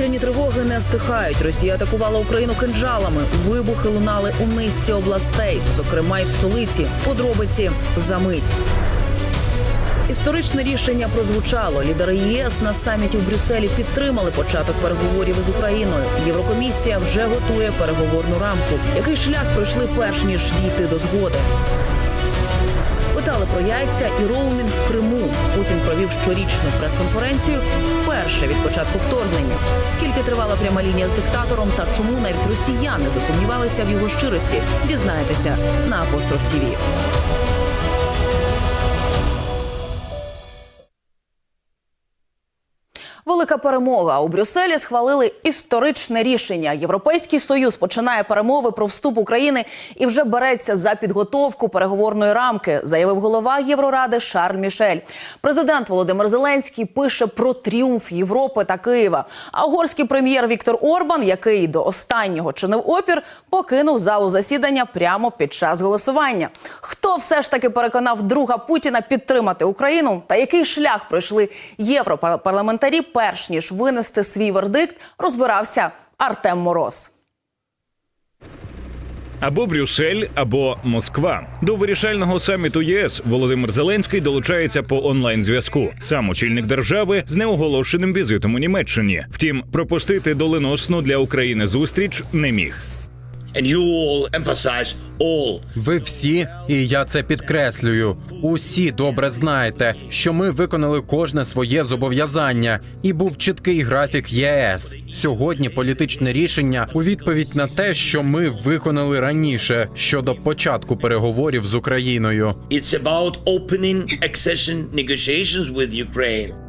Повітряні тривоги не стихають. Росія атакувала Україну кинджалами. Вибухи лунали у низці областей, зокрема й в столиці. Подробиці за мить. Історичне рішення прозвучало. Лідери ЄС на саміті в Брюсселі підтримали початок переговорів із Україною. Єврокомісія вже готує переговорну рамку. Який шлях пройшли перш ніж дійти до згоди? Питали про яйця і роумінг в Криму. Путін провів щорічну прес-конференцію вперше від початку вторгнення. Скільки тривала пряма лінія з диктатором та чому навіть росіяни засумнівалися в його щирості, дізнаєтеся на апостроф ТІВІ. Велика перемога у Брюсселі схвалили історичне рішення. Європейський союз починає перемови про вступ України і вже береться за підготовку переговорної рамки, заявив голова Євроради Шарль Мішель. Президент Володимир Зеленський пише про тріумф Європи та Києва. А угорський прем'єр Віктор Орбан, який до останнього чинив опір, покинув залу засідання прямо під час голосування. Хто все ж таки переконав друга Путіна підтримати Україну? Та який шлях пройшли європарламентарі, перш ніж винести свій вердикт, розбирався Артем Мороз. Або Брюссель, або Москва. До вирішального саміту ЄС Володимир Зеленський долучається по онлайн зв'язку. Сам очільник держави з неоголошеним візитом у Німеччині. Втім, пропустити доленосну для України зустріч не міг. Ви всі, і я це підкреслюю. Усі добре знаєте, що ми виконали кожне своє зобов'язання, і був чіткий графік ЄС. Сьогодні політичне рішення у відповідь на те, що ми виконали раніше щодо початку переговорів з Україною. It's about opening accession negotiations with Ukraine.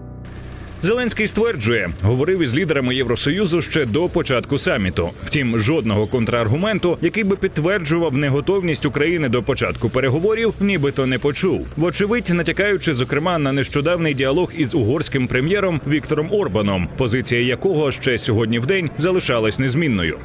Зеленський стверджує, говорив із лідерами Євросоюзу ще до початку саміту. Втім, жодного контраргументу, який би підтверджував неготовність України до початку переговорів, нібито не почув. Вочевидь, натякаючи зокрема на нещодавний діалог із угорським прем'єром Віктором Орбаном, позиція якого ще сьогодні в день залишалась незмінною.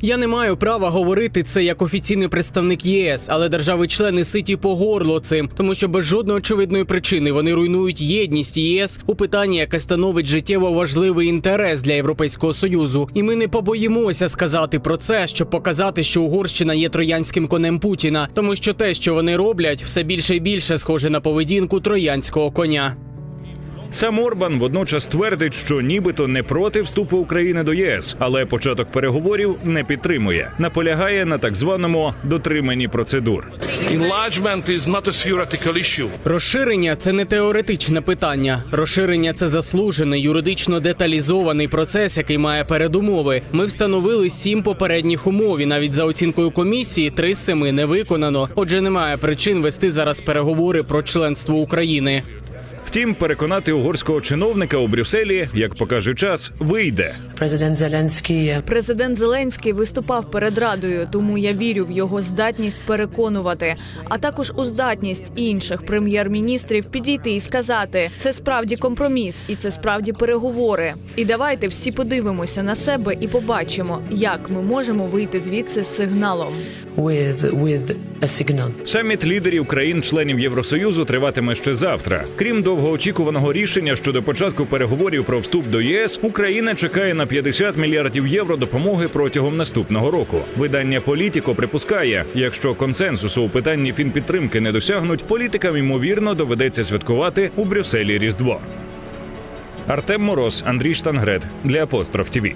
Я не маю права говорити це як офіційний представник ЄС, але держави-члени ситі по горло цим, тому що без жодної очевидної причини вони руйнують єдність ЄС у питанні, яке становить життєво важливий інтерес для Європейського союзу. І ми не побоїмося сказати про це, щоб показати, що Угорщина є троянським конем Путіна, тому що те, що вони роблять, все більше і більше схоже на поведінку троянського коня. Сам Орбан водночас твердить, що нібито не проти вступу України до ЄС, але початок переговорів не підтримує. Наполягає на так званому дотриманні процедур. Розширення це не теоретичне питання. Розширення це заслужений юридично деталізований процес, який має передумови. Ми встановили сім попередніх умов, і навіть за оцінкою комісії три з семи не виконано. Отже, немає причин вести зараз переговори про членство України. Втім, переконати угорського чиновника у Брюсселі, як покаже час, вийде. Президент Зеленський Президент Зеленський виступав перед радою, тому я вірю в його здатність переконувати, а також у здатність інших прем'єр-міністрів підійти і сказати: це справді компроміс, і це справді переговори. І давайте всі подивимося на себе і побачимо, як ми можемо вийти звідси з сигналом. with, with a signal. Саміт лідерів країн-членів Євросоюзу триватиме ще завтра. Крім довгоочікуваного рішення щодо початку переговорів про вступ до ЄС, Україна чекає на 50 мільярдів євро допомоги протягом наступного року. Видання Політіко припускає, якщо консенсусу у питанні фінпідтримки не досягнуть, політикам ймовірно доведеться святкувати у Брюсселі Різдво. Артем Мороз, Андрій Штангрет для Апостроф ТІВІ.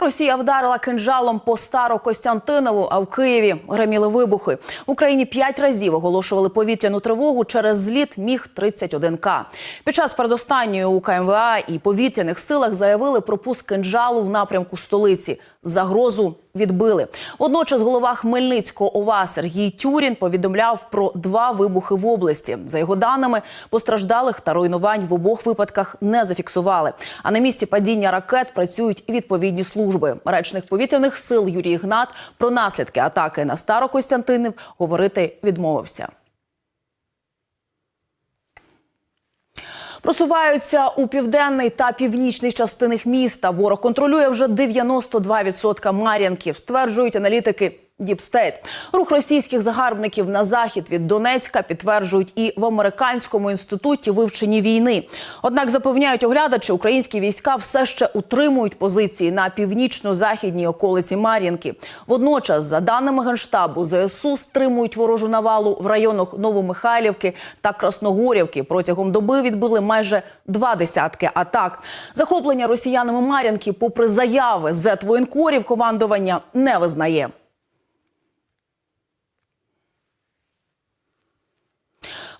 Росія вдарила кинжалом по Старокостянтинову, а в Києві греміли вибухи. В Україні п'ять разів оголошували повітряну тривогу через зліт міг 31 к Під час передостанньої у КМВА і повітряних силах заявили про пуск кинжалу в напрямку столиці. Загрозу відбили. Водночас голова Хмельницького ОВА Сергій Тюрін повідомляв про два вибухи в області. За його даними, постраждалих та руйнувань в обох випадках не зафіксували. А на місці падіння ракет працюють відповідні служби. Речник повітряних сил Юрій Гнат про наслідки атаки на Старокостянтинів говорити відмовився. Просуваються у південний та північний частинах міста. Ворог контролює вже 92% Мар'янків, стверджують аналітики Діпстейт. Рух російських загарбників на захід від Донецька підтверджують і в американському інституті вивчення війни. Однак запевняють оглядачі, українські війська все ще утримують позиції на північно-західній околиці Мар'їнки. Водночас, за даними генштабу, ЗСУ стримують ворожу навалу в районах Новомихайлівки та Красногорівки. Протягом доби відбили майже два десятки атак. Захоплення росіянами Мар'їнки, попри заяви зет-воєнкорів, командування не визнає.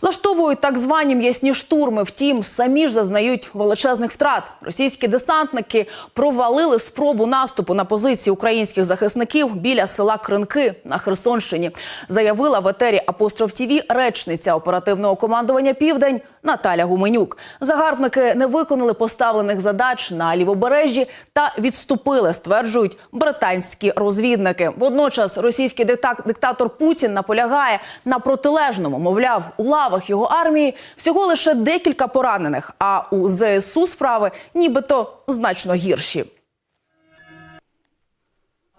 Влаштовують так звані м'ясні штурми. Втім, самі ж зазнають величезних втрат. Російські десантники провалили спробу наступу на позиції українських захисників біля села Кринки на Херсонщині. Заявила в етері Апостроф ТІВІ речниця оперативного командування Південь Наталя Гуменюк. Загарбники не виконали поставлених задач на лівобережжі та відступили, стверджують британські розвідники. Водночас російський диктатор Путін наполягає на протилежному. Мовляв, у лавах його армії всього лише декілька поранених, а у ЗСУ справи нібито значно гірші.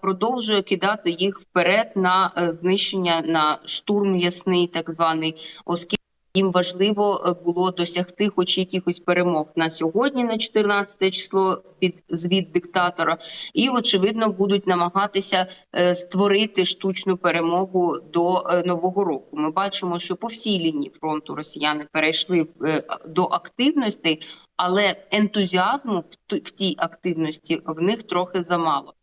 продовжує кидати їх вперед на е, знищення на штурм ясний, так званий, оскільки їм важливо е, було досягти хоч якихось перемог на сьогодні, на 14 число під звіт диктатора, і очевидно будуть намагатися е, створити штучну перемогу до е, нового року. Ми бачимо, що по всій лінії фронту росіяни перейшли до активності, але ентузіазму в тій активності в них трохи замало.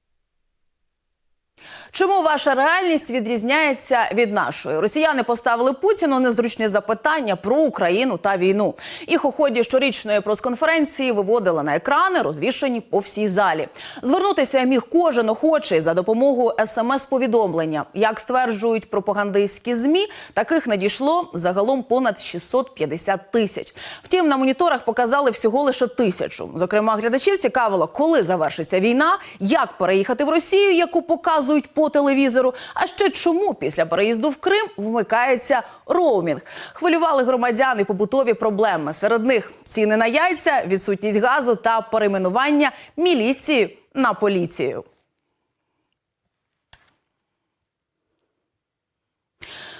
Чому ваша реальність відрізняється від нашої? Росіяни поставили Путіну незручні запитання про Україну та війну. Їх у ході щорічної прес-конференції виводили на екрани, розвішані по всій залі. Звернутися міг кожен охочий за допомогою смс-повідомлення. Як стверджують пропагандистські змі, таких надійшло загалом понад 650 тисяч. Втім, на моніторах показали всього лише тисячу. Зокрема, глядачів цікавило, коли завершиться війна, як переїхати в Росію, яку показують по телевізору. А ще чому після переїзду в Крим вмикається роумінг. Хвилювали громадяни побутові проблеми. Серед них ціни на яйця, відсутність газу та перейменування міліції на поліцію.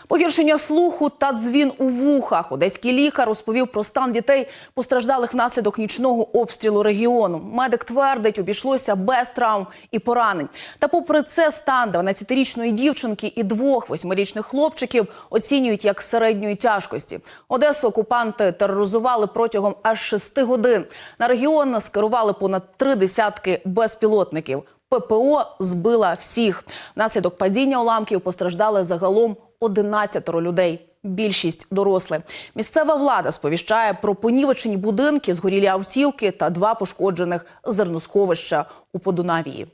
Погіршення слуху та дзвін у вухах. Одеський лікар розповів про стан дітей, постраждалих внаслідок нічного обстрілу регіону. Медик твердить, обійшлося без травм і поранень. Та попри це стан 12-річної дівчинки і двох восьмирічних хлопчиків оцінюють як середньої тяжкості. Одесу окупанти тероризували протягом аж шести годин. На регіон скерували понад три десятки безпілотників. ППО збила всіх. Внаслідок падіння уламків постраждали загалом 11 людей. Більшість дорослі. Місцева влада сповіщає про понівечені будинки, згорілі автівки та два пошкоджених зерносховища у Подунавії.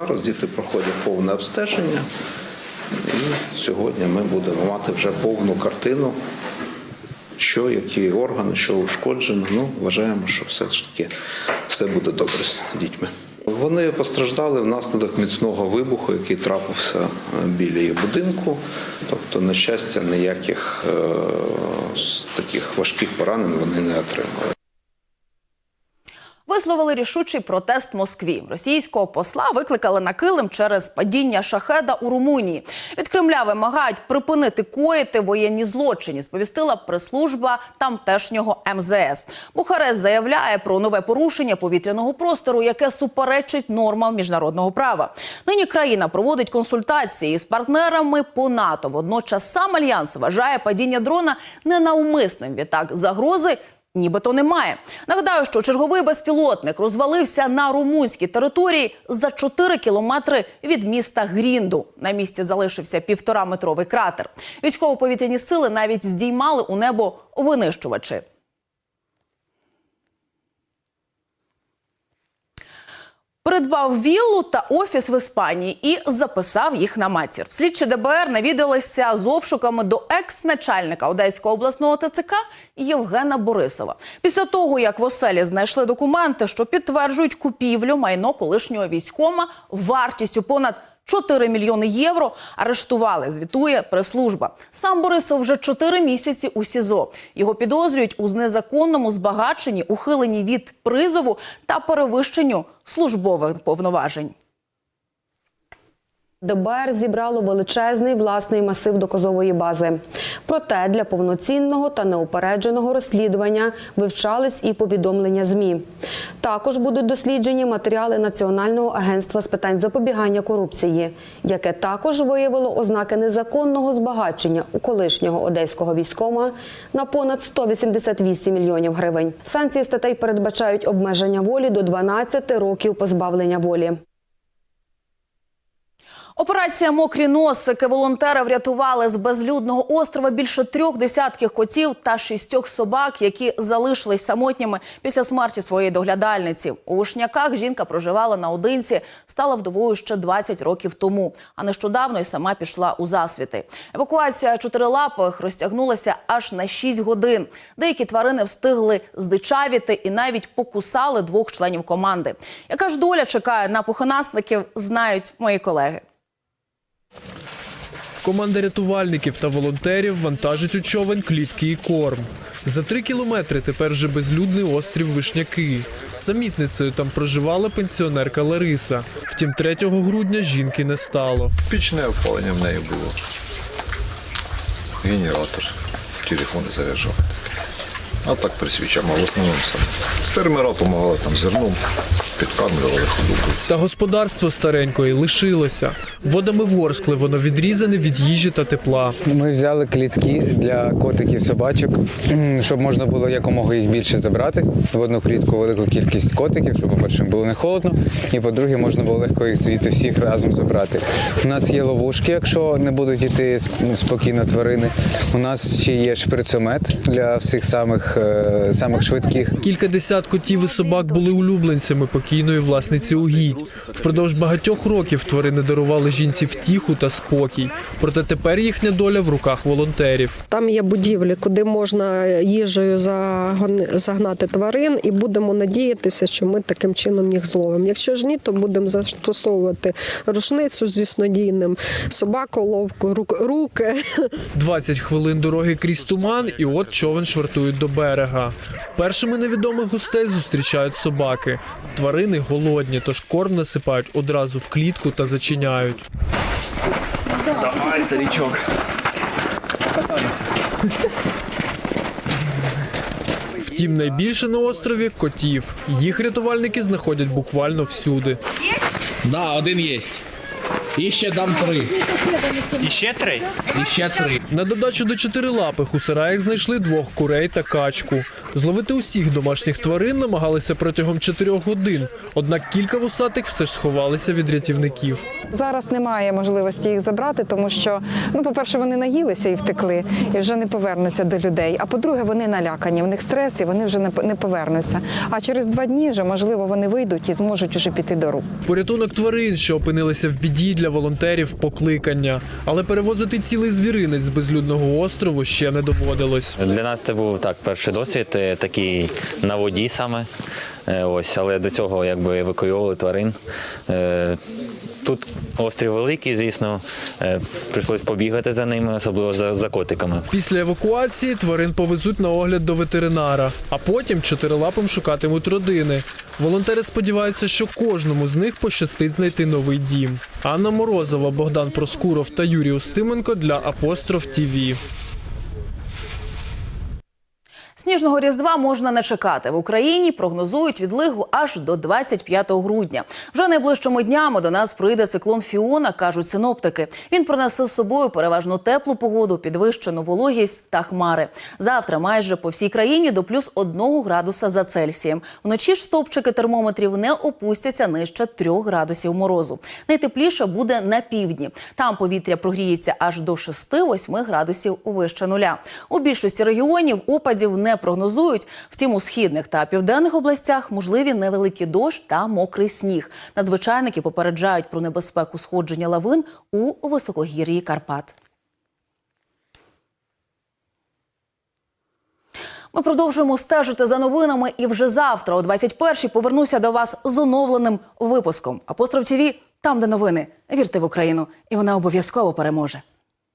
Зараз діти проходять повне обстеження, і сьогодні ми будемо мати вже повну картину, що, які органи, що ушкоджено. Ну, вважаємо, що все ж таки все буде добре з дітьми. Вони постраждали внаслідок міцного вибуху, який трапився е, біля її будинку. Тобто, на щастя, ніяких е, таких важких поранень вони не отримали. Висловили рішучий протест Москві. Російського посла викликали на килим через падіння шахеда у Румунії. Від Кремля вимагають припинити коїти воєнні злочини. Сповістила прес-служба тамтешнього МЗС. Бухарест заявляє про нове порушення повітряного простору, яке суперечить нормам міжнародного права. Нині країна проводить консультації з партнерами по НАТО. Водночас сам альянс вважає падіння дрона ненавмисним. Відтак загрози Нібито немає. Нагадаю, що черговий безпілотник розвалився на румунській території за 4 кілометри від міста Грінду. На місці залишився півтораметровий кратер. Військово-повітряні сили навіть здіймали у небо винищувачі. Придбав віллу та офіс в Іспанії і записав їх на матір. Слідчі ДБР навідалися з обшуками до екс-начальника Одеського обласного ТЦК Євгена Борисова. Після того, як в оселі знайшли документи, що підтверджують купівлю майно колишнього військома вартістю понад 4 мільйони євро арештували, звітує прес-служба. Сам Борисов вже 4 місяці у СІЗО. Його підозрюють у незаконному збагаченні, ухиленні від призову та перевищенню службових повноважень. ДБР зібрало величезний власний масив доказової бази. Проте для повноцінного та неупередженого розслідування вивчались і повідомлення ЗМІ. Також будуть досліджені матеріали Національного агентства з питань запобігання корупції, яке також виявило ознаки незаконного збагачення у колишнього одеського військома на понад 188 мільйонів гривень. Санкції статей передбачають обмеження волі до 12 років позбавлення волі. Операція Мокрі носики. Волонтери врятували з безлюдного острова більше трьох десятків котів та шістьох собак, які залишились самотніми після смерті своєї доглядальниці. У Вишняках жінка проживала наодинці, стала вдовою ще 20 років тому. А нещодавно й сама пішла у засвіти. Евакуація чотирилапих розтягнулася аж на 6 годин. Деякі тварини встигли здичавіти і навіть покусали двох членів команди. Яка ж доля чекає на пухонасників, знають мої колеги. Команда рятувальників та волонтерів вантажить у човен клітки і корм. За три кілометри тепер вже безлюдний острів Вишняки. Самітницею там проживала пенсіонерка Лариса. Втім, 3 грудня жінки не стало. Пічне опалення в неї було. Генератор, телефони заряджав. А так при свічам, а в основному саме. Фермера допомагали там зерном, підкармлювали худобу. Та господарство старенької лишилося. Водами ворскли воно відрізане від їжі та тепла. Ми взяли клітки для котиків собачок, щоб можна було якомога їх більше забрати в одну клітку велику кількість котиків, щоб, по-перше, було не холодно, і по-друге, можна було легко їх звідти всіх разом забрати. У нас є ловушки, якщо не будуть йти спокійно тварини. У нас ще є шприцомет для всіх самих, е, самих швидких. Кілька десят котів і собак були улюбленцями покійної власниці угідь. Впродовж багатьох років тварини дарували жінці втіху та спокій. Проте тепер їхня доля в руках волонтерів. Там є будівлі, куди можна їжею загнати тварин, і будемо надіятися, що ми таким чином їх зловимо. Якщо ж ні, то будемо застосовувати рушницю зі снодійним, собаколовку, рук- руки. 20 хвилин дороги крізь туман, і от човен швартують до берега. Першими невідомих гостей зустрічають собаки. Тварини голодні, тож корм насипають одразу в клітку та зачиняють. Давай, старичок. Втім, найбільше на острові котів. Їх рятувальники знаходять буквально всюди. Да, один є. І ще дам три. І ще три? І ще три. На додачу до чотирилапих у сараях знайшли двох курей та качку. Зловити усіх домашніх тварин намагалися протягом чотирьох годин. Однак кілька вусатих все ж сховалися від рятівників. Зараз немає можливості їх забрати, тому що, ну, по-перше, вони наїлися і втекли, і вже не повернуться до людей. А по-друге, вони налякані, в них стрес, і вони вже не, не повернуться. А через два дні вже, можливо, вони вийдуть і зможуть уже піти до рук. Порятунок тварин, що опинилися в біді для волонтерів, покликання. Але перевозити цілий звіринець з безлюдного острову ще не доводилось. Для нас це був так перший досвід, е, такий на воді саме. Е, Ось, але до цього якби евакуйовували тварин. Е, Тут острів великий, звісно, е, прийшлось побігати за ними, особливо за, за котиками. Після евакуації тварин повезуть на огляд до ветеринара, а потім чотирилапим шукатимуть родини. Волонтери сподіваються, що кожному з них пощастить знайти новий дім. Анна Морозова, Богдан Проскуров та Юрій Устименко для Апостроф ТІВІ. Сніжного різдва можна не чекати. В Україні прогнозують відлигу аж до 25 грудня. Вже найближчими днями до нас прийде циклон Фіона, кажуть синоптики. Він принесе з собою переважно теплу погоду, підвищену вологість та хмари. Завтра майже по всій країні до плюс 1 градуса за Цельсієм. Вночі ж стовпчики термометрів не опустяться нижче 3 градусів морозу. Найтепліше буде на півдні. Там повітря прогріється аж до 6-8 градусів вище нуля. У більшості регіонів опадів не прогнозують. Втім, у східних та південних областях можливі невеликий дощ та мокрий сніг. Надзвичайники попереджають про небезпеку сходження лавин у високогір'ї Карпат. Ми продовжуємо стежити за новинами і вже завтра, о 21-й, повернуся до вас з оновленим випуском. Апостроф ТІВІ – там, де новини. Вірте в Україну, і вона обов'язково переможе.